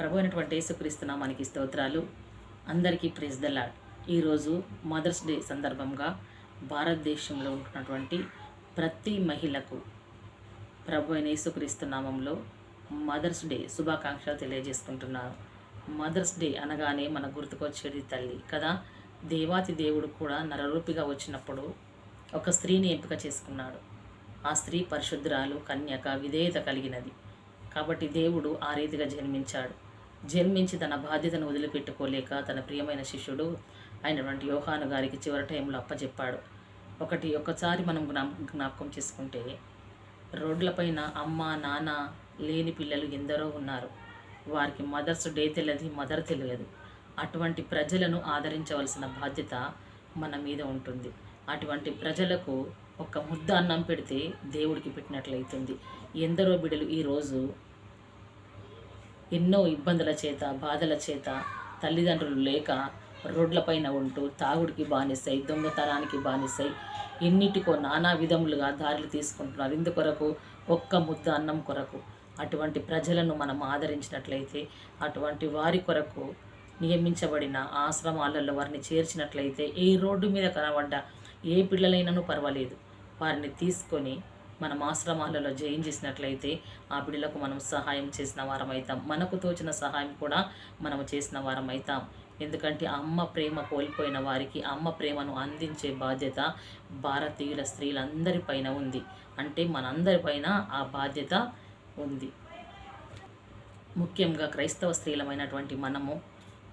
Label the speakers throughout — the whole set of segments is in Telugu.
Speaker 1: ప్రభు అయినటువంటి యేసుక్రీస్తున్నా మనకి స్తోత్రాలు. అందరికీ ప్రెస్ ద లాడ్. ఈరోజు మదర్స్ డే సందర్భంగా భారతదేశంలో ఉంటున్నటువంటి ప్రతి మహిళకు ప్రభు అయిన యేసుక్రీస్తు నామంలో మదర్స్ డే శుభాకాంక్షలు తెలియజేసుకుంటున్నాను మదర్స్ డే అనగానే మన గుర్తుకొచ్చేది తల్లి కదా. దేవాతి దేవుడు కూడా నరరూపిగా వచ్చినప్పుడు ఒక స్త్రీని ఎంపిక చేసుకున్నాడు. ఆ స్త్రీ పరిశుద్ధురాలు కన్యక విధేయత కలిగినది. కాబట్టి దేవుడు ఆ రీతిగా జన్మించాడు. జన్మించి తన బాధ్యతను వదిలిపెట్టుకోలేక తన ప్రియమైన శిష్యుడు అయినటువంటి యోహాను గారికి చివరి టైంలో అప్పచెప్పాడు ఒకటి ఒకసారి మనం జ్ఞా జ్ఞాపకం చేసుకుంటే రోడ్లపైన అమ్మ నాన్న లేని పిల్లలు ఎందరో ఉన్నారు. వారికి మదర్స్ డే తెలియదు మదర్ తెలియదు. అటువంటి ప్రజలను ఆదరించవలసిన బాధ్యత మన మీద ఉంటుంది. అటువంటి ప్రజలకు ఒక ముద్ద అన్నం పెడితే దేవుడికి పెట్టినట్లయితుంది. ఎందరో బిడ్డలు ఈరోజు ఎన్నో ఇబ్బందుల చేత బాధల చేత తల్లిదండ్రులు లేక రోడ్లపైన ఉంటూ తాగుడికి బానిసై దొంగతనానికి బానిసై ఎన్నిటికో నానా విధములుగా దారులు తీసుకుంటున్నారు. ఇందుకొరకు ఒక్క ముద్ద అన్నం కొరకు అటువంటి ప్రజలను మనం ఆదరించినట్లయితే అటువంటి వారి కొరకు నియమించబడిన ఆశ్రమాలలో వారిని చేర్చినట్లయితే ఏ రోడ్డు మీద కనబడ్డ ఏ పిల్లలైనను పర్వాలేదు. వారిని తీసుకొని మనం ఆశ్రమాలలో జయం చేసినట్లయితే ఆ బిడ్డలకు మనం సహాయం చేసిన వారం అవుతాం మనకు తోచిన సహాయం కూడా మనం చేసిన వారం అవుతాం ఎందుకంటే అమ్మ ప్రేమ కోల్పోయిన వారికి అమ్మ ప్రేమను అందించే బాధ్యత భారతీయుల స్త్రీలందరిపైన ఉంది. అంటే మనందరిపైన ఆ బాధ్యత ఉంది. ముఖ్యంగా క్రైస్తవ స్త్రీలమైనటువంటి మనము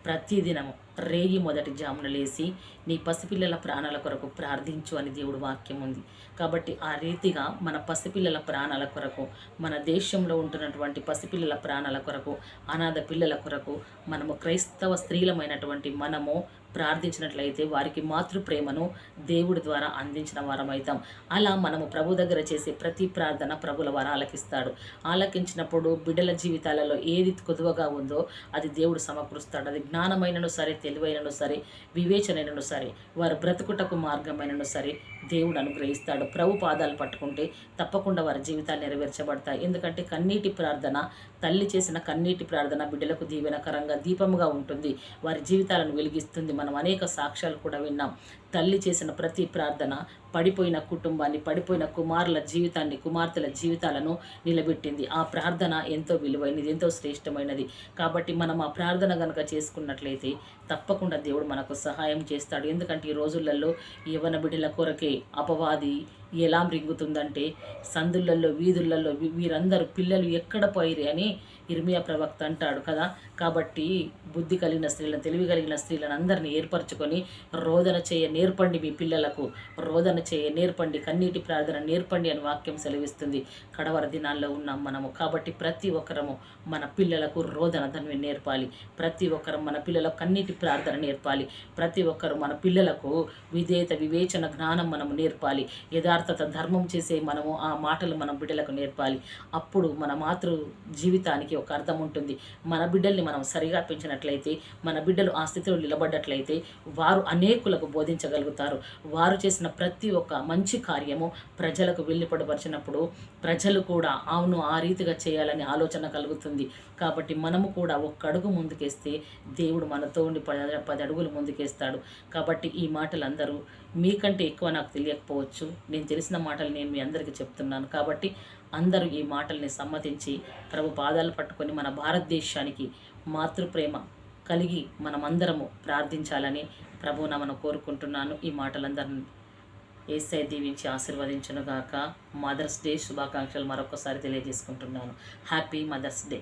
Speaker 1: ప్రతిదినము రేయి మొదటి జామున లేసి నీ పసిపిల్లల ప్రాణాల కొరకు ప్రార్థించు అని దేవుడు వాక్యం ఉంది. కాబట్టి ఆ రీతిగా మన పసిపిల్లల ప్రాణాల కొరకు మన దేశంలో ఉంటున్నటువంటి పసిపిల్లల ప్రాణాల కొరకు అనాథ పిల్లల కొరకు మనము క్రైస్తవ స్త్రీలమైనటువంటి మనము ప్రార్థించినట్లయితే వారికి మాతృ ప్రేమను దేవుడి ద్వారా అందించిన వారం అవుతాం అలా మనము ప్రభు దగ్గర చేసే ప్రతి ప్రార్థన ప్రభుల వారు ఆలకిస్తాడు. ఆలకించినప్పుడు బిడ్డల జీవితాలలో ఏది కొదువగా ఉందో అది దేవుడు సమకూరుస్తాడు. అది జ్ఞానమైనను సరే తెలివైనను సరే వివేచనైనను సరే వారు బ్రతుకుటకు మార్గమైనను సరే దేవుడు అనుగ్రహిస్తాడు. ప్రభు పాదాలు పట్టుకుంటే తప్పకుండా వారి జీవితాలు నెరవేర్చబడతాయి. ఎందుకంటే కన్నీటి ప్రార్థన తల్లి చేసిన కన్నీటి ప్రార్థన బిడ్డలకు దీవెనకరంగా దీపముగా ఉంటుంది. వారి జీవితాలను వెలిగిస్తుంది. మనం అనేక సాక్ష్యాలు కూడా విన్నాం. తల్లి చేసిన ప్రతి ప్రార్థన పడిపోయిన కుటుంబాన్ని పడిపోయిన కుమారుల జీవితాన్ని కుమార్తెల జీవితాలను నిలబెట్టింది. ఆ ప్రార్థన ఎంతో విలువైనది ఎంతో శ్రేష్టమైనది. కాబట్టి మనం ఆ ప్రార్థన కనుక చేసుకున్నట్లయితే తప్పకుండా దేవుడు మనకు సహాయం చేస్తాడు. ఎందుకంటే ఈ రోజులలో యవన బిడ్డల కొరకే అపవాది ఎలా రింగుతుందంటే సందులలో వీధులలో వీరందరూ పిల్లలు ఎక్కడ పోయిరి అని ఇర్మియా ప్రవక్త అంటాడు కదా. కాబట్టి బుద్ధి కలిగిన స్త్రీలను తెలివి కలిగిన స్త్రీలను అందరినీ ఏర్పరచుకొని రోదన చేయ నేర్పండి మీ పిల్లలకు. రోదన చేయ నేర్పండి కన్నీటి ప్రార్థన నేర్పండి అని వాక్యం సెలవిస్తుంది. కడవర దినాల్లో ఉన్నాం మనము. కాబట్టి ప్రతి ఒక్కరము మన పిల్లలకు రోదన దాన్ని నేర్పాలి. ప్రతి ఒక్కరు మన పిల్లలకు కన్నీటి ప్రార్థన నేర్పాలి. ప్రతి ఒక్కరు మన పిల్లలకు విధేయత వివేచన జ్ఞానం మనము నేర్పాలి. యథార్థత ధర్మం చేసే మనము ఆ మాటలు మన బిడ్డలకు నేర్పాలి. అప్పుడు మన మాతృ జీవితానికి ఒక అర్థం ఉంటుంది. మన బిడ్డల్ని మనం సరిగా పెంచినట్లయితే మన బిడ్డలు ఆ స్థితిలో నిలబడ్డట్లయితే వారు అనేకులకు బోధించగలుగుతారు. వారు చేసిన ప్రతి ఒక్క మంచి కార్యము ప్రజలకు వెళ్ళిపడపరిచినప్పుడు ప్రజలు కూడా అవును ఆ రీతిగా చేయాలని ఆలోచన కలుగుతుంది. కాబట్టి మనము కూడా ఒక్క అడుగు ముందుకేస్తే దేవుడు మనతో ఉండి పది పది అడుగులు ముందుకేస్తాడు. కాబట్టి ఈ మాటలు అందరూ మీకంటే ఎక్కువ నాకు తెలియకపోవచ్చు. నేను తెలిసిన మాటలు నేను మీ అందరికీ చెప్తున్నాను. కాబట్టి అందరూ ఈ మాటల్ని సమ్మతించి ప్రభు పాదాలు పట్టుకొని మన భారతదేశానికి మాతృప్రేమ కలిగి మనమందరము ప్రార్థించాలని ప్రభువున మనం కోరుకుంటున్నాను. ఈ మాటలందరిని ఏసై దీవించి ఆశీర్వదించునుగాక. మదర్స్ డే శుభాకాంక్షలు మరొకసారి తెలియజేసుకుంటున్నాను. Happy mother's day.